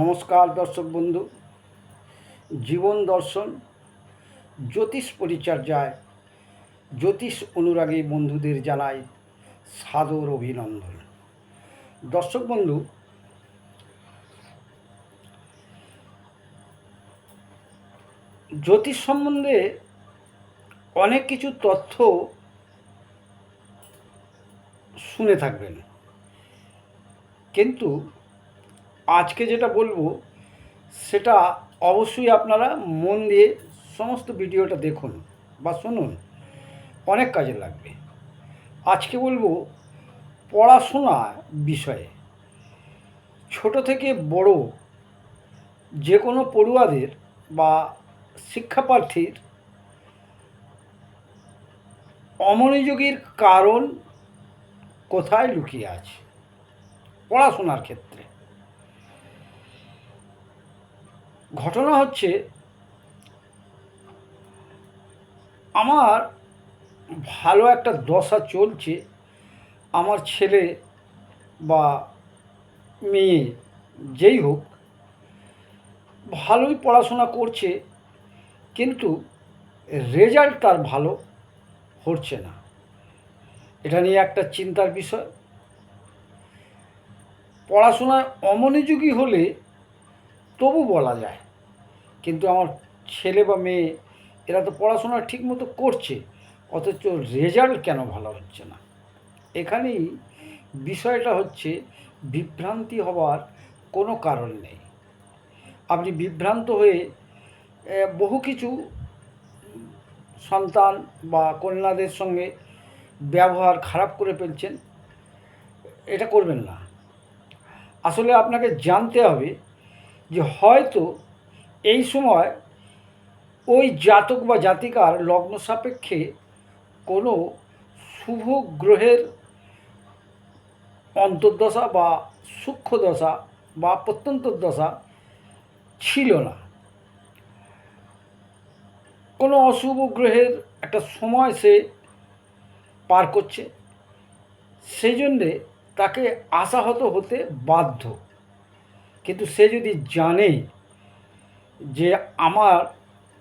নমস্কার দর্শক বন্ধু। জীবন দর্শন, জ্যোতিষ পরিচর্যায় জ্যোতিষ অনুরাগী বন্ধুদের জানাই সাদর অভিনন্দন। দর্শক বন্ধু, জ্যোতিষ সম্বন্ধে অনেক কিছু তথ্য শুনে থাকবেন। কিন্তু আজকে যেটা বলব, সেটা অবশ্যই আপনারা মন দিয়ে সমস্ত ভিডিওটা দেখুন বা শুনুন। অনেক কাজে লাগবে। আজকে বলব পড়াশোনা বিষয়ে। ছোট থেকে বড় যে কোনো পড়ুয়াদের বা শিক্ষাপ্রার্থীর অমনোযোগীর কারণ কোথায় লুকিয়ে আছে? পড়াশোনার ক্ষেত্রে। ঘটনা হচ্ছে, আমার ভালো একটা দশা চলছে। আমার ছেলে বা মেয়ে যেই হোক, ভালোই পড়াশোনা করছে, কিন্তু রেজাল্ট তার ভালো হচ্ছে না। এটা নিয়ে একটা চিন্তার বিষয়। পড়াশোনায় অমনোযোগী হলে তবু বলা যায়। কিন্তু আমার ছেলে বা মেয়ে, এরা তো পড়াশোনা ঠিকমতো করছে, অথচ রেজাল্ট কেন ভালো হচ্ছে না? এখানেই বিষয়টা হচ্ছে বিভ্রান্তি হওয়ার কোনো কারণ নেই। আপনি বিভ্রান্ত হয়ে বহু কিছু সন্তান বা কন্যাদের সঙ্গে ব্যবহার খারাপ করে ফেলছেন, এটা করবেন না। আসলে আপনাকে জানতে হবে যে হয়তো এই সময় ওই জাতক বা জাতিকার লগ্ন সাপেক্ষে কোনো শুভ গ্রহের অন্তর্দশা বা সূক্ষ্ম দশা বা প্রত্যন্তর দশা ছিল না। কোনো অশুভ গ্রহের একটা সময় সে পার করছে। সেই জন্যে তাকে আশাহত হতে বাধ্য। কিন্তু সে যদি জানে যে আমার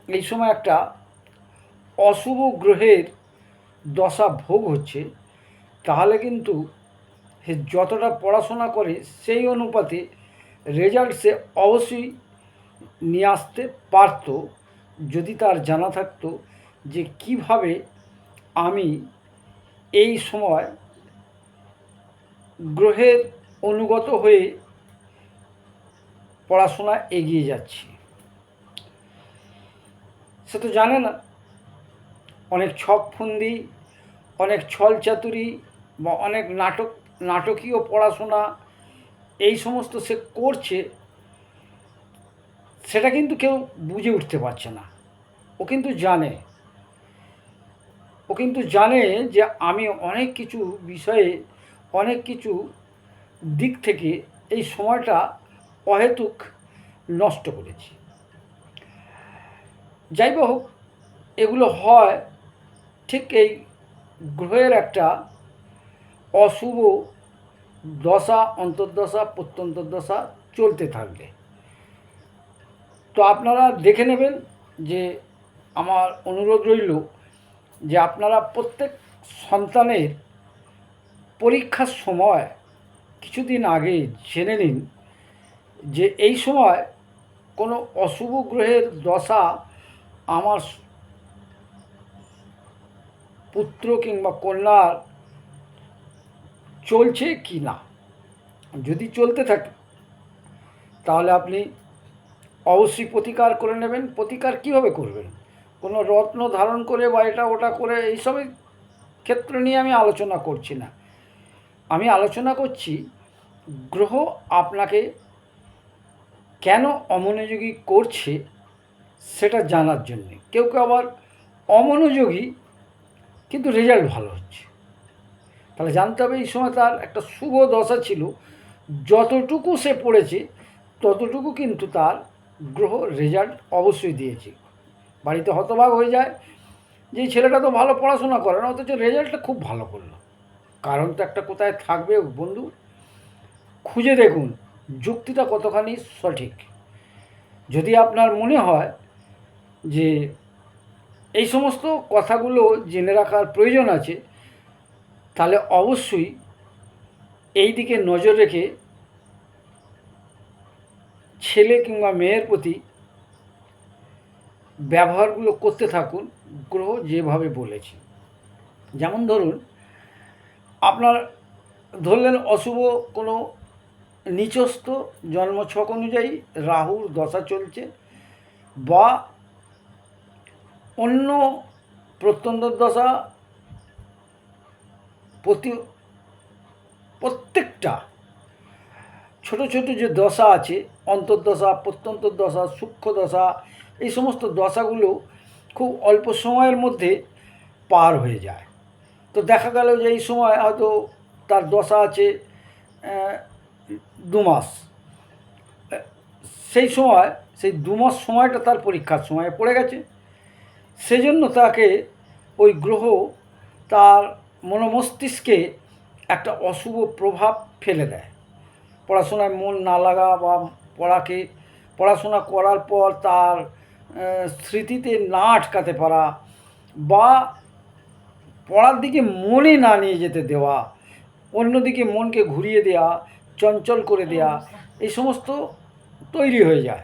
এই সময় একটা অশুভ গ্রহের দশা ভোগ হচ্ছে, তাহলে কিন্তু সে যতটা পড়াশোনা করে সেই অনুপাতে রেজাল্ট সে অবশ্যই নিয়ে আসতে পারত। যদি তার জানা থাকতো যে কীভাবে আমি এই সময় গ্রহের অনুগত হয়ে পড়াশোনা এগিয়ে যাচ্ছি। সে তো জানে না, অনেক ছক ফন্দি, অনেক ছল চাতুরি বা অনেক নাটক, নাটকীয় পড়াশোনা, এই সমস্ত সে করছে, সেটা কিন্তু কেউ বুঝে উঠতে পারছে না। ও কিন্তু জানে। ও কিন্তু জানে যে আমি অনেক কিছু বিষয়ে, অনেক কিছু দিক থেকে এই সময়টা অহেতুক নষ্ট করেছি। যাই হোক এগুলো হয় ঠিক এই গ্রহের একটা অশুভ দশা, অন্তর্দশা, প্রত্যন্তর্দশা চলতে থাকলে তো আপনারা দেখে নেবেন যে আমার অনুরোধ রইল যে আপনারা প্রত্যেক সন্তানের পরীক্ষার সময় কিছুদিন আগে জেনে নিন যে এই সময় কোনো অশুভ গ্রহের দশা আমার পুত্র কিংবা কন্যার চলছে কি না? যদি চলতে থাকে, তাহলে আপনি অবশ্যই প্রতিকার করে নেবেন। প্রতিকার কীভাবে করবেন? কোনো রত্ন ধারণ করে বা এটা ওটা করে এইসবের ক্ষেত্র নিয়ে আমি আলোচনা করছি না। আমি আলোচনা করছি, গ্রহ আপনাকে কেন অমনোযোগী করছে সেটা জানার জন্যে। কেউ কেউ আবার অমনোযোগী কিন্তু রেজাল্ট ভালো হচ্ছে। তাহলে জানতে হবে এই সময় তার একটা শুভ দশা ছিল। যতটুকু সে পড়েছে, ততটুকু কিন্তু তার গ্রহ রেজাল্ট অবশ্যই দিয়েছে। বাড়িতে হতবাক হয়ে যায়। যে ছেলেটা তো ভালো পড়াশোনা করে না, অথচ রেজাল্টটা খুব ভালো করল। কারণ তো একটা কোথায় থাকবে বন্ধু? খুঁজে দেখুন। যুক্তিটা কতখানি সঠিক? যদি আপনার মনে হয় যে এই সমস্ত কথাগুলো জেনে রাখার প্রয়োজন আছে, তাহলে অবশ্যই এই দিকে নজর রেখে ছেলে কিংবা মেয়ের প্রতি ব্যবহারগুলো করতে থাকুন, গ্রহ যেভাবে বলেছে। যেমন ধরুন, আপনার ধরলেন অশুভ কোনো নিচস্থ জন্মছক অনুযায়ী রাহুর দশা চলছে বা অন্য প্রত্যন্ত দশা প্রতি প্রত্যেকটা ছোট ছোট যে দশা আছে অন্তর্দশা প্রত্যন্ত দশা, সূক্ষ্ম দশা, এই সমস্ত দশাগুলো খুব অল্প সময়ের মধ্যে পার হয়ে যায়। তো দেখা গেল যে এই সময় হয়তো তার দশা আছে দু মাস সেই সময়, সেই দু মাস সময়টা তার পরীক্ষার সময়ে পড়ে গেছে। সেজন্য তাকে ওই গ্রহ তার মনোমস্তিষ্কে একটা অশুভ প্রভাব ফেলে দেয়। পড়াশোনায় মন না লাগা বা পড়াকে, পড়াশোনা করার পর তার স্মৃতিতে না আটকাতে পারা বা পড়ার দিকে মনে না নিয়ে যেতে দেওয়া, অন্যদিকে মনকে ঘুরিয়ে দেওয়া চঞ্চল করে দেয়া এই সমস্ত তৈরি হয়ে যায়।